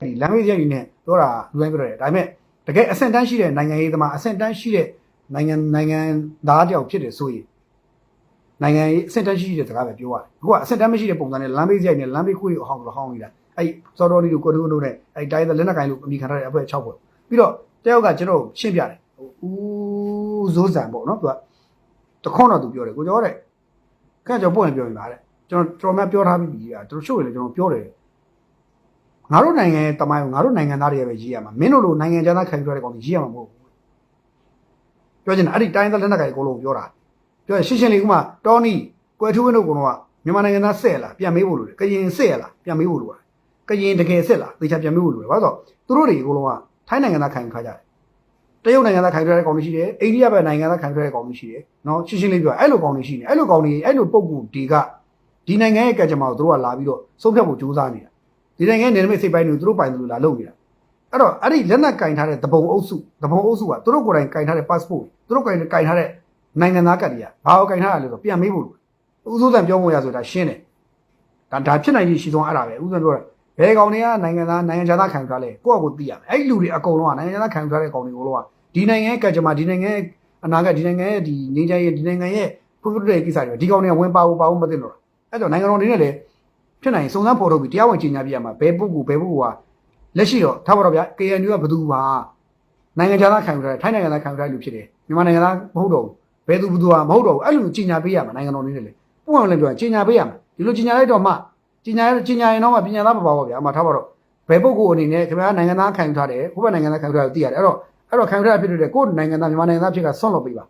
ဒီ language ရိုက်နေပြောတာလူတိုင်းပြောတယ်ဒါပေမဲ့တကယ်အဆင့်တန်းရှိတဲ့နိုင်ငံရေးသမားအဆင့်တန်းရှိတဲ့နိုင်ငံနိုင်ငံသားတယောက်ဖြစ်တယ်ဆိုရင်နိုင်ငံရေးအဆင့်တန်းရှိတဲ့စကားပဲပြောရတယ်အခုကအဆင့်တန်းမရှိတဲ့ပုံစံနဲ့ language ရိုက်နေ language ခွေးကိုအဟောင်းလို့ဟောင်းနေတာအဲ့စောတော်လေးကိုကိုတုံးတို့နဲ့အဲ့တိုင်းလက်နက်ကင်လို့အမိခံထားတဲ့အဖွဲ့6ဖွဲ့ပြီးတော့တယောက်ကကျွန်တော်ရှင်းပြတယ်ဟိုဦးဇိုးစံပေါ့နော်သူကတခွန်းတော့သူပြောတယ်ကိုကျော်တဲ့ခက်ကျော်ပွင့်ပြောရင်ပါတဲ့ကျွန်တော်တော်များပြောထားပြီးပြီอ่ะသူတို့ရှုပ်ရလေကျွန်တော်ပြောတယ် ငါတို့နိုင်ငံရဲ့တမိုင်းကိုငါတို့နိုင်ငံသားတွေပဲရေးရမှာမင်းတို့လိုနိုင်ငံခြားသားခံယူရတဲ့ကောင်တွေရေးရမှာမဟုတ်ဘူးပြောချင်တာအဲ့ဒီတိုင်းသားလက်နက်ကိုင်အကုန်လုံးပြောတာပြောရင်ရှင်းရှင်းလေးဥမာတောနီကွယ်ထူးဝင်းတို့ကတော့မြန်မာနိုင်ငံသားဆက်လားပြန်မေးဖို့လိုတယ်ကရင်ဆက်လားပြန်မေးဖို့လိုတယ်ကရင်တကယ်ဆက်လားသေချာပြန်မေးဖို့လိုတယ်ဘာလို့ဆိုတော့သူတို့တွေအကုန်လုံးကထိုင်းနိုင်ငံသားခံယူထားကြတယ်တရုတ်နိုင်ငံသားခံယူထားတဲ့ကောင်တွေရှိတယ်အိန္ဒိယဘက်နိုင်ငံသားခံယူထားတဲ့ကောင်တွေရှိတယ်နော်ရှင်းရှင်းလေးပြောအဲ့လိုကောင်တွေရှိနေအဲ့လိုကောင်တွေအဲ့လိုပုံကူတွေကဒီနိုင်ငံရဲ့ကကြမ္မာကိုသူတို့ကလာပြီးတော့ဆုံးဖြတ်ဖို့ကြိုးစားနေတာ ဒီနိုင်ငံနယ်နိမိတ်စိတ်ပိုင်းတွေကိုသူတို့ပိုင်တယ်လို့လာလုပ်နေတာအဲ့တော့အဲ့ဒီလက်နက်ကင်ထားတဲ့တပုံအုပ်စုတပုံအုပ်စုကသူတို့ကိုယ်တိုင်ကင်ထားတဲ့ passport သူတို့ကိုယ်တိုင်ကင်ထားတဲ့နိုင်ငံသားကတ်တွေကဘာကိုကင်ထားရလဲဆိုပြန်မေးဖို့လို့ဥစိုးစံပြောဖို့ရဆိုတာရှင်းတယ်ဒါဒါဖြစ်နိုင်ရှိဆုံးအဲ့ဒါပဲဥစိုးပြောတာဘယ်ကောင်တွေကနိုင်ငံသားနိုင်ငံခြားသားခံထားလဲကိုယ့်အကိုသိရမယ်အဲ့ဒီလူတွေအကုန်လုံးကနိုင်ငံခြားသားခံထားတဲ့ကောင်တွေအကုန်လုံးကဒီနိုင်ငံရဲ့ကတ်ကြမ္မာဒီနိုင်ငံရဲ့အနာဂတ်ဒီနိုင်ငံရဲ့ဒီငြိမ်းချမ်းရေးဒီနိုင်ငံရဲ့ဖွံ့ဖြိုးတိုးတက်ရေးကိစ္စတွေဒီကောင်တွေကဝင်ပါဖို့ပါဖို့မသိတော့အဲ့တော့နိုင်ငံတော်တွေနဲ့လည်း ဖြစ်နိုင်ရင်စုံစမ်းဖော်ထုတ်ပြီးတရားဝင်ကြီးညာပြရမှာဘယ်ပုဂ္ဂိုလ်ဘယ်ပုဂ္ဂိုလ်ကလက်ရှိတော့ထားပါတော့ဗျာ KNU ကဘယ်သူပါနိုင်ငံခြားသားခံယူထားတယ်ထိုင်းနိုင်ငံသားခံယူထားတဲ့လူဖြစ်တယ်မြန်မာနိုင်ငံသားမဟုတ်တော့ဘူးဘယ်သူဘယ်သူကမဟုတ်တော့ဘူးအဲ့လိုကြီးညာပေးရမှာနိုင်ငံတော်နေနဲ့လေပုံမှန်လည်းပြောကြီးညာပေးရမှာဒီလိုကြီးညာလိုက်တော့မှကြီးညာကြီးညာရင်တော့မှပညာသားမပါဘူးဗျာအမှထားပါတော့ဘယ်ပုဂ္ဂိုလ်အနေနဲ့ခင်ဗျားနိုင်ငံသားခံယူထားတယ်ဟိုဘက်နိုင်ငံသားခံယူထားတယ်သိရတယ်အဲ့တော့အဲ့တော့ခံယူထားဖြစ်တဲ့ကိုယ်နိုင်ငံသားမြန်မာနိုင်ငံသားဖြစ်ကဆွန့်လွတ်ပေးပါ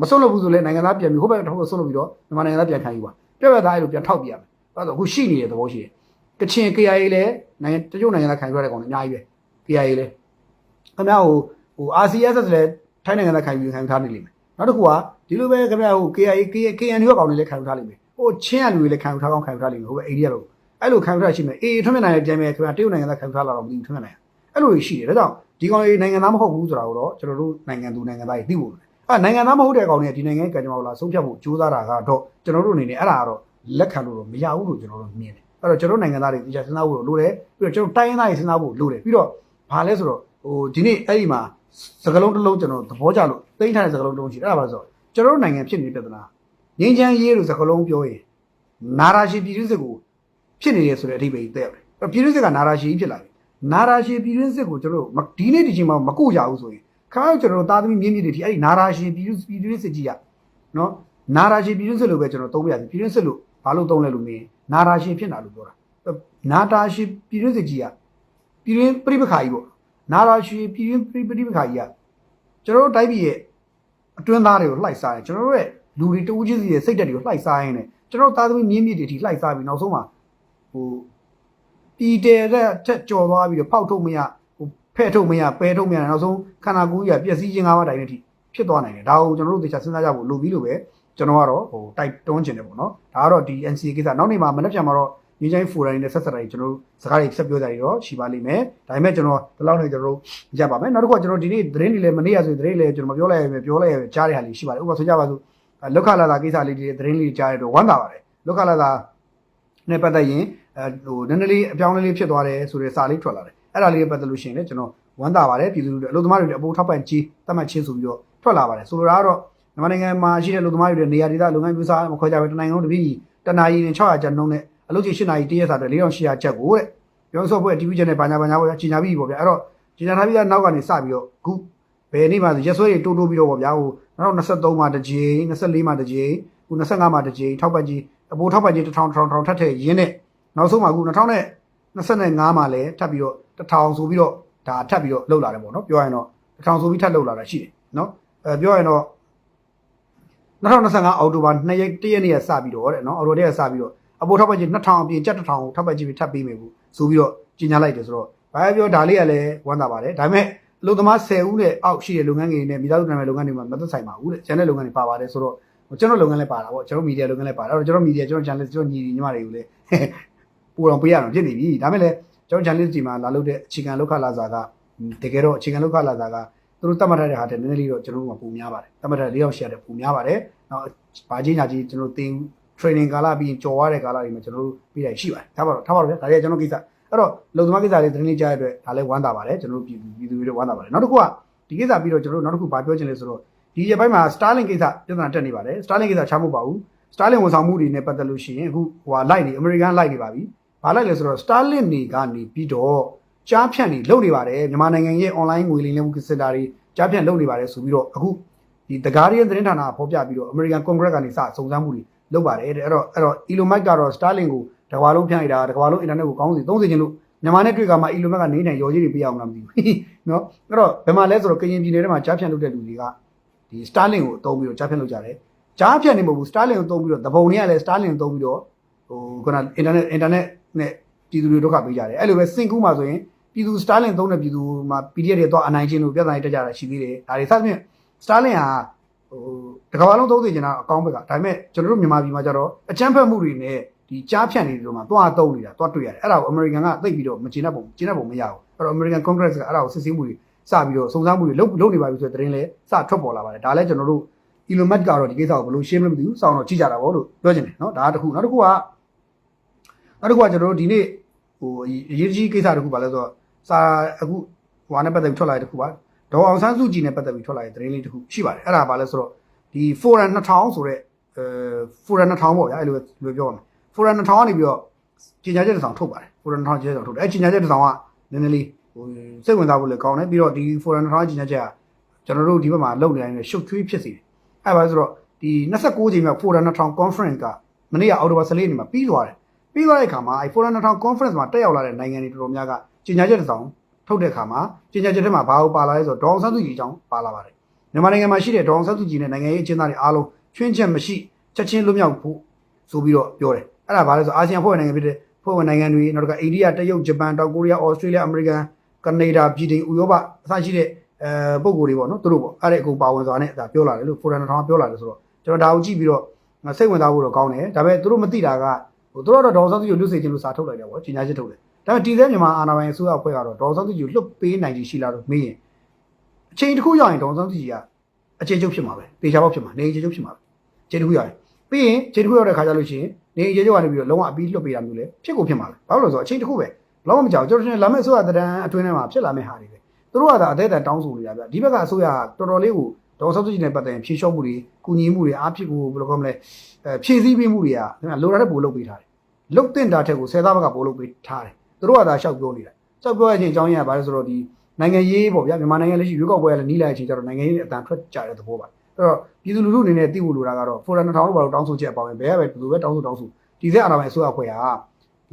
မဆွန့်လွတ်ဘူးဆိုလည်းနိုင်ငံသားပြန်ပြီးဟိုဘက်ထောက်ဆွန့်လွတ်ပြီးတော့မြန်မာနိုင်ငံသားပြန်ခံယူပါပြည့်ပြည့်သားအဲ့လိုပြန်ထောက်ပြရမယ် အဲ့တော့အခုရှိနေတဲ့သဘောရှိတယ်ကချင် KIA လည်းနိုင်ငံတချို့နိုင်ငံသားခံယူရတဲ့ကောင်တွေအများကြီးပဲ KIA လည်းခင်ဗျားဟိုဟို RCSS လည်းထိုင်းနိုင်ငံသားခံယူခံယူထားနေလိမ့်မယ်နောက်တစ်ခုကဒီလိုပဲခင်ဗျားဟို KIA KNU ကောင်တွေလည်းခံယူထားလိမ့်မယ်ဟိုချင်းရလူတွေလည်းခံယူထားကောင်းခံယူထားလိမ့်မယ်ဟိုပဲအိန္ဒိယလိုအဲ့လိုခံယူထားရှိမယ်အေးထွန်းမြတ်နိုင်လည်းပြန်မယ်ခင်ဗျာတရုတ်နိုင်ငံသားခံယူထားလာတော့မသိဘူးထွန်းမြတ်နိုင်အဲ့လိုရှိတယ်ဒါကြောင့်ဒီကောင်တွေနိုင်ငံသားမဟုတ်ဘူးဆိုတာကိုတော့ကျွန်တော်တို့နိုင်ငံသူနိုင်ငံသားတွေသိဖို့လိုတယ်အဲ့နိုင်ငံသားမဟုတ်တဲ့ကောင်တွေကဒီနိုင်ငံကကြံကြမလာဆုံးဖြတ်ဖို့ကြိုးစားတာကတော့ကျွန်တော်တို့အနေနဲ့အဲ့ဒါကတော့ လက်ခံလို့တော့မရဘူးလို့ကျွန်တော်တို့မြင်တယ်အဲ့တော့ကျွန်တော်နိုင်ငံသားတွေတရားစဉ်းစားဖို့လိုတယ်ပြီးတော့ကျွန်တော်တိုင်းရင်းသားတွေစဉ်းစားဖို့လိုတယ်ပြီးတော့ဘာလဲဆိုတော့ဟိုဒီနေ့အဲ့ဒီမှာစကလုံးတစ်လုံးကျွန်တော်သဘောကျလို့သိမ်းထားတဲ့စကလုံးတစ်လုံးရှိတယ်အဲ့ဒါပါဆိုတော့ကျွန်တော်တို့နိုင်ငံဖြစ်နေတဲ့ပြဿနာငင်းချမ်းရေးလို့စကလုံးပြောရင်နာရာရှိပြည်တွင်းစစ်ကိုဖြစ်နေတယ်ဆိုတဲ့အဓိပ္ပာယ်တက်ရတယ်အဲ့ပြည်တွင်းစစ်ကနာရာရှိဖြစ်လာပြီနာရာရှိပြည်တွင်းစစ်ကိုကျွန်တော်တို့ဒီနေ့ဒီချိန်မှာမကုကြဘူးဆိုရင်ခါကျွန်တော်တို့သားသမီးမြင်းမြစ်တွေဒီအဲ့ဒီနာရာရှိပြည်တွင်းပြည်တွင်းစစ်ကြီးရနော်နာရာရှိပြည်တွင်းစစ်လို့ပဲကျွန်တော်သုံးပြရတယ်ပြည်တွင်းစစ်လို့ ဘာလို့သုံးလဲလို့မေးနာရာရှိဖြစ်တာလို့ပြောတာနာတာရှိပြည်တွင်းစစ်ကြီးကပြည်တွင်းပြိပခါကြီးပေါ့နာတာရှိပြည်တွင်းပြိပခါကြီးကကျွန်တော်တို့တိုင်းပြည်ရဲ့အတွင်းသားတွေကိုလှိုက်စားရင်ကျွန်တော်တို့ရဲ့လူတွေတဦးချင်းစီရဲ့စိတ်ဓာတ်တွေကိုလှိုက်စားရင်လည်းကျွန်တော်သားသမီးမြင်းမြစ်တွေထိလှိုက်စားပြီးနောက်ဆုံးမှာဟိုပြည်တယ်တဲ့တက်ကြော်သွားပြီးတော့ဖောက်ထုတ်မရဟိုဖဲ့ထုတ်မရပဲထုတ်မရနောက်ဆုံးခန္ဓာကိုယ်ကြီးကပျက်စီးခြင်းငါးပါးတိုင်းနဲ့ထိဖြစ်သွားနိုင်တယ်ဒါကိုကျွန်တော်တို့သေချာစဉ်းစားကြဖို့လိုပြီးလို့ပဲ ကျွန်တော်ကတော့ဟိုတိုက်တွန်းခြင်းတယ်ပေါ့နော်ဒါကတော့ဒီ NCA ကိစ္စနောက်နေ့မှာမနေ့ပြန်မှာတော့ညီချိုင်းဖိုတိုင်းနဲ့ဆက်ဆက်တိုင်းကျွန်တော်တို့စကားတွေဆက်ပြောကြရတော့ရှိပါလိမ့်မယ်ဒါပေမဲ့ကျွန်တော်ဒီလောက်နေကျွန်တော်တို့ရပါမယ်နောက်တစ်ခုကကျွန်တော်ဒီနေ့သတင်းတွေလည်းမနေ့ရဆိုရင်သတင်းတွေလည်းကျွန်တော်မပြောလိုက်ရပဲပြောလိုက်ရပဲကြားတဲ့ဟာလေးရှိပါတယ်ဥပမာဆိုကြပါစို့လောက်ခလာတာကိစ္စလေးတွေသတင်းလေးကြားရတော့ဝမ်းသာပါတယ်လောက်ခလာတာနဲ့ပတ်သက်ရင်အဲဟိုနည်းနည်းလေးအပြောင်းအလဲလေးဖြစ်သွားတယ်ဆိုတဲ့စာလေးထွက်လာတယ်အဲ့ဒါလေးနဲ့ပတ်သက်လို့ရှိရင်လည်းကျွန်တော်ဝမ်းသာပါတယ်ပြည်သူလူထုအလုပ်သမားတွေလည်းအပိုးထောက်ပံ့ကြီးတတ်မှတ်ချင်းဆိုပြီးတော့ထွက်လာပါတယ်ဆိုလိုတာကတော့ မြန်မာနိုင်ငံမှာရှိတဲ့လူသမားတွေနေရာဒေသလုပ်ငန်းပြုစားမခွဲကြပဲတနိုင်ငံလုံးတစ်ပြည်တနာရီနဲ့600ကျပ်နှုန်းနဲ့အလုပ်ကြီး8နာရီတရက်စာတဲ့4800ကျပ်ကိုတဲ့ပြောဆိုဖွဲ့ TV ချက်နဲ့ဘာညာဘာညာပေါ့ကြီးညာပြီးပေါ့ဗျာအဲ့တော့ကြီးညာထားပြီးသားနောက်ကနေစပြီးတော့ခုဘယ်နေ့မှဆိုရက်ဆွဲတွေတိုးတိုးပြီးတော့ပေါ့ဗျာဟို2023မှာတစ်ကြိမ်24မှာတစ်ကြိမ်ခု25မှာတစ်ကြိမ်ထောက်ပတ်ကြီးအပိုးထောက်ပတ်ကြီး1000 1000 1000ထပ်ထည့်ရင်းနဲ့နောက်ဆုံးမှာခု2025မှာလည်းထပ်ပြီးတော့1000ဆိုပြီးတော့ဒါထပ်ပြီးတော့လှုပ်လာတယ်ပေါ့နော်ပြောရရင်တော့1000ဆိုပြီးထပ်လှုပ်လာတာရှိတယ်နော်အဲပြောရရင်တော့ 2025အောက်တိုဘာ2ရက်1ရက်နေ့ကစပြီးတော့တဲ့နော်အော်တိုတွေကစပြီးတော့အပေါ်ထောက်ပတ်ကြီး2000အပြင်ကျပ်1000ကိုထောက်ပတ်ကြီးပြီးထပ်ပေးမယ်ဘူးဆိုပြီးတော့ကြီးညာလိုက်တယ်ဆိုတော့ဘာပဲပြောဒါလေးကလည်းဝမ်းသာပါတယ်ဒါပေမဲ့အလုပ်သမား10ဦးနဲ့အောက်ရှိတဲ့လုပ်ငန်းတွေနဲ့မိသားစုနာမည်လုပ်ငန်းတွေမှာမသက်ဆိုင်ပါဘူးတဲ့ကျန်တဲ့လုပ်ငန်းတွေပါပါတယ်ဆိုတော့ကျွန်တော်လုပ်ငန်းလည်းပါတာပေါ့ကျွန်တော်မီဒီယာလုပ်ငန်းလည်းပါတာအဲ့တော့ကျွန်တော်မီဒီယာကျွန်တော် channel ကျွန်တော်ညီညီမတွေကိုလည်းပူအောင်ပေးရအောင်ဖြစ်နေပြီဒါမဲ့လည်းကျွန်တော် channel ဒီမှာလာလုပ်တဲ့အခြေခံလောက်ခလာစာကတကယ်တော့အခြေခံလောက်ခလာစာကသူတို့တတ်မှတ်ထားတဲ့ဟာတဲ့နည်းနည်းလေးတော့ကျွန်တော်တို့ကပုံများပါတယ်တတ်မှတ်ထားတဲ့၄ယောက်ရှိရတဲ့ပုံများပါတယ် နောက်ဘာကြီးညာကြီးကျွန်တော်သင် training ကာလပြီးကြော်ရတဲ့ကာလတွေမှာကျွန်တော်တို့ပြလိုက်ရှိပါတယ်ထားပါတော့ထားပါတော့ဗျာဒါတွေကကျွန်တော်ကိစ္စအဲ့တော့လုံသမားကိစ္စလေးသတင်းလေးကြားရတဲ့အတွက်ဒါလည်းဝမ်းသာပါတယ်ကျွန်တော်တို့ပြည်သူပြည်သူတွေဝမ်းသာပါတယ်နောက်တစ်ခုကဒီကိစ္စပြီးတော့ကျွန်တော်တို့နောက်တစ်ခုဘာပြောချင်လဲဆိုတော့ဒီရက်ပိုင်းမှာ Starlink ကိစ္စပြဿနာတက်နေပါတယ် Starlink ကိစ္စချမဟုတ်ပါဘူး Starlink ဝန်ဆောင်မှုတွေနဲ့ပတ်သက်လို့ရှိရင်အခုဟိုဟာ light နေ American light နေပါပြီဘာလိုက်လဲဆိုတော့ Starlink နေကနေပြီးတော့ကြားဖြန့်နေလုပ်နေပါတယ်မြန်မာနိုင်ငံရဲ့ online ငွေလိမ်လည်မှုစင်တာတွေကြားဖြန့်လုပ်နေပါတယ်ဆိုပြီးတော့အခု ဒီ The Guardian သတင်းဌာနကဖော်ပြပြီးတော့ American Congress ကနေစစုံစမ်းမှုတွေလုပ်ပါတယ်တဲ့အဲ့တော့အဲ့တော့ Elon Musk ကတော့ Starlink ကိုတစ်ကမ္ဘာလုံးဖြန့်နေတာတစ်ကမ္ဘာလုံး internet ကိုကောင်းစီသုံးစေခြင်းလို့မြန်မာနဲ့တွေ့ကမှ Elon Musk ကနေနိုင်ရော်ကြီးတွေပေးအောင်လားမသိဘူးနော်အဲ့တော့ဘယ်မှာလဲဆိုတော့ကရင်ပြည်နယ်ထဲမှာကြားဖြန့်လုပ်တဲ့လူတွေကဒီ Starlink ကိုအသုံးပြီးတော့ကြားဖြန့်လုပ်ကြတယ်ကြားဖြန့်နေမဟုတ်ဘူး Starlink ကိုသုံးပြီးတော့တပုံတွေကလည်း Starlink ကိုသုံးပြီးတော့ဟိုခုန internet internet နဲ့ပြည်သူတွေဒုက္ခပေးကြတယ်အဲ့လိုပဲစင်ကူးမှာဆိုရင်ပြည်သူ Starlink သုံးတဲ့ပြည်သူမှာ PDF တွေတော့အနိုင်ချင်းလို့ပြဿနာတွေတက်ကြတာရှိသေးတယ်ဒါတွေစသဖြင့် Starlink ဟာဟိုတကမ္ဘာလုံးသုံးစေချင်တာအကောင်းဘက်ကဒါပေမဲ့ကျွန်တော်တို့မြန်မာပြည်မှာကျတော့အကြမ်းဖက်မှုတွေနဲ့ဒီကြားဖြန့်နေတယ်လို့မှသွားသုံးနေတာသွားတွေ့ရတယ်အဲ့ဒါကို American ကသိပြီးတော့မကျေနပ်ပုံကျေနပ်ပုံမရဘူးအဲ့တော့ American Congress ကအဲ့ဒါကိုစစ်ဆေးမှုတွေစပြီးတော့စုံစမ်းမှုတွေလုပ်လုပ်နေပါပြီဆိုတဲ့သတင်းလဲစထွက်ပေါ်လာပါတယ်ဒါလည်းကျွန်တော်တို့ Elon Musk ကတော့ဒီကိစ္စကိုဘယ်လိုရှင်းမလဲမသိဘူးစောင့်တော့ကြည့်ကြတာပေါ့လို့ပြောချင်တယ်เนาะဒါကတစ်ခုနောက်တစ်ခုကနောက်တစ်ခုကကျွန်တော်တို့ဒီနေ့ဟိုအရေးကြီးကိစ္စတစ်ခုပါလဲဆိုတော့စာအခုဟိုဟာနဲ့ပတ်သက်ပြီးထွက်လာတဲ့တစ်ခုပါ ဒေါ်အောင်ဆန်းစုကြည်နဲ့ပတ်သက်ပြီးထွက်လာတဲ့သတင်းလေးတစ်ခုရှိပါတယ်အဲ့ဒါပါလဲဆိုတော့ဒီ Forum 2000ဆိုတဲ့အဲ Forum 2000ပေါ့ဗျာအဲ့လိုလိုပြောရမယ် Forum 2000ကနေပြီးတော့ကြီးညာချက်တစ်ဆောင်ထုတ်ပါတယ် Forum 2000ကြီးညာချက်တစ်ဆောင်ထုတ်တယ်အဲ့ကြီးညာချက်တစ်ဆောင်ကနည်းနည်းလေးဟိုစိတ်ဝင်စားဖို့လည်းကောင်းတယ်ပြီးတော့ဒီ Forum 2000ကြီးညာချက်ကကျွန်တော်တို့ဒီဘက်မှာလုပ်နေတိုင်းရှုပ်ထွေးဖြစ်စေတယ်အဲ့ပါဆိုတော့ဒီ29ချိန်မြောက် Forum 2000 conference ကမနေ့ကအောက်တိုဘာ14ရက်နေ့မှာပြီးသွားတယ်ပြီးသွားတဲ့အခါမှာအဲ Forum 2000 conference မှာတက်ရောက်လာတဲ့နိုင်ငံတွေတော်တော်များကကြီးညာချက်တစ်ဆောင် ထုတ်တဲ့အခါမှာကြီးညာချက်ထဲမှာဘာလို့ပါလာလဲဆိုတော့ဒေါအောင်ဆန်းစုကြည်အကြောင်းပါလာပါတယ်မြန်မာနိုင်ငံမှာရှိတဲ့ဒေါအောင်ဆန်းစုကြည်နဲ့နိုင်ငံရေးအကျဉ်းသားတွေအားလုံးချွင်းချက်မရှိချက်ချင်းလွတ်မြောက်ဖို့ဆိုပြီးတော့ပြောတယ်အဲ့ဒါဘာလဲဆိုအာဆီယံဖွဲ့ဝင်နိုင်ငံဖြစ်တဲ့ဖွဲ့ဝင်နိုင်ငံတွေနောက်တစ်ခါအိန္ဒိယတရုတ်ဂျပန်တောင်ကိုရီးယားဩစတြေးလျအမေရိကန်ကနေဒါဗြိတိန်ဥရောပအစရှိတဲ့အဲပုံကိုယ်တွေပေါ့နော်သူတို့ပေါ့အဲ့ဒါအကုန်ပါဝင်စွာနဲ့ဒါပြောလာတယ်လို့ဖိုရန်ထောင်ပြောလာတယ်ဆိုတော့ကျွန်တော်ဒါကိုကြည့်ပြီးတော့စိတ်ဝင်စားဖို့တော့ကောင်းတယ်ဒါပေမဲ့သူတို့မသိတာကဟိုသူတို့ကတော့ဒေါ်ဆောင်စုကိုလွတ်စေခြင်းလို့စာထုတ်လိုက်တယ်ပေါ့ကြီးညာချက်ထုတ်တယ် ဒါပေမဲ့တည်ဆဲမြန်မာအာဏာပိုင်အစိုးရအဖွဲ့ကတော့ဒေါ်ဆောင်စုကိုလွတ်ပေးနိုင်ခြင်းရှိလားလို့မေးရင်အချိန်တစ်ခုရောက်ရင်ဒေါ်ဆောင်စုကြီးကအချိန်ချုပ်ဖြစ်မှာပဲတေချာပေါက်ဖြစ်မှာနေချိန်ချုပ်ဖြစ်မှာပဲအချိန်တစ်ခုရောက်ရင်ပြီးရင်အချိန်တစ်ခုရောက်တဲ့ခါကျလို့ရှိရင်နေအချိန်ချုပ်ကနေပြီးတော့လုံးဝအပြီးလွတ်ပေးတာမျိုးလေဖြစ်ကိုဖြစ်မှာပဲဘာလို့လဲဆိုတော့အချိန်တစ်ခုပဲလုံးဝမကြောက်ကျွန်တော်တို့လာမယ့်အစိုးရတန်းအတွင်းထဲမှာဖြစ်လာမယ့်ဟာတွေပဲသူတို့ကသာအသေးအံတောင်းဆိုနေတာဗျဒီဘက်ကအစိုးရကတော်တော်လေးကိုဒေါ်ဆောင်စုကြီးနဲ့ပတ်သက်ရင်ဖြေလျှော့မှုတွေကုညီမှုတွေအားဖြစ်ကိုဘယ်လိုကောမလဲအဲဖြည့်ဆည်းပေးမှုတွေကလိုတာတဲ့ပို့လုပ်ပေးထားတယ်လုတ်တင်တာထက်ကိုဆယ်သားဘက်ကပို့လုပ်ပေးထားတယ် သူတို့ကသာရှောက်ပြောနေတာရှောက်ပြောတဲ့အချိန်အကြောင်းရင်းကဘာလဲဆိုတော့ဒီနိုင်ငံရေးပေါ့ဗျာမြန်မာနိုင်ငံလက်ရှိရွေးကောက်ပွဲကလည်းနီးလာတဲ့အချိန်ကျတော့နိုင်ငံရေးအတန်ထွက်ကြတဲ့သဘောပါအဲ့တော့ပြည်သူလူထုအနေနဲ့သိဖို့လိုတာကတော့ Forum 2000လို့ဘာလို့တောင်းဆိုချက်အပေါင်းပဲဘယ်ကပဲဘယ်လိုပဲတောင်းဆိုတောင်းဆိုဒီဆက်အာဏာပိုင်အစိုးရအဖွဲ့က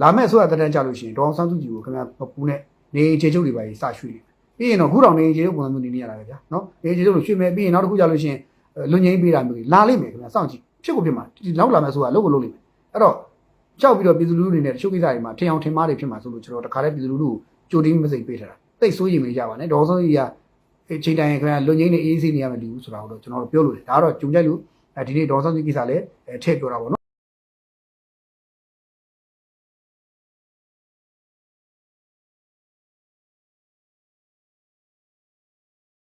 လာမဲ့အစိုးရတက်တန်းကြလို့ရှိရင်ဒေါအောင်ဆန်းစုကြည်ကိုခင်ဗျာပူနဲ့နေခြေချုပ်တွေပါကြီးစရွှေ့ပြီးရင်တော့ခုတောင်နေခြေချုပ်ပုံစံမျိုးနေနေရတာပဲဗျာနော်နေခြေချုပ်လို့ရွှေ့မယ်ပြီးရင်နောက်တစ်ခုကြလို့ရှိရင်လွန်ငင်းပေးတာမျိုးလာလိမ့်မယ်ခင်ဗျာစောင့်ကြည့်ဖြစ်ကိုဖြစ်မှာဒီနောက်လာမဲ့အစိုးရလုပ်ကိုလုပ်လိမ့်မယ်အဲ့တော့ ကြောက်ပြီးတော့ပြည်သူလူထုအနေနဲ့တချို့ကိစ္စတွေမှာထင်အောင်ထင်မှားတွေဖြစ်မှာဆိုလို့ကျွန်တော်တခါတည်းပြည်သူလူထုကိုကြိုတင်းမစိတ်ပေးထားတာတိတ်ဆိုးရင်မကြပါနဲ့ဒေါ်ဆောင်ကြီးကအချိန်တိုင်းခင်ဗျာလွန်ငင်းနေအေးအေးဆေးနေရမယ်လူဆိုတာကိုတော့ကျွန်တော်တို့ပြောလို့တယ်ဒါကတော့ဂျုံကြိုက်လို့အဲဒီနေ့ဒေါ်ဆောင်ကြီးကိစ္စလည်းထည့်ပြောတာပေါ့နော်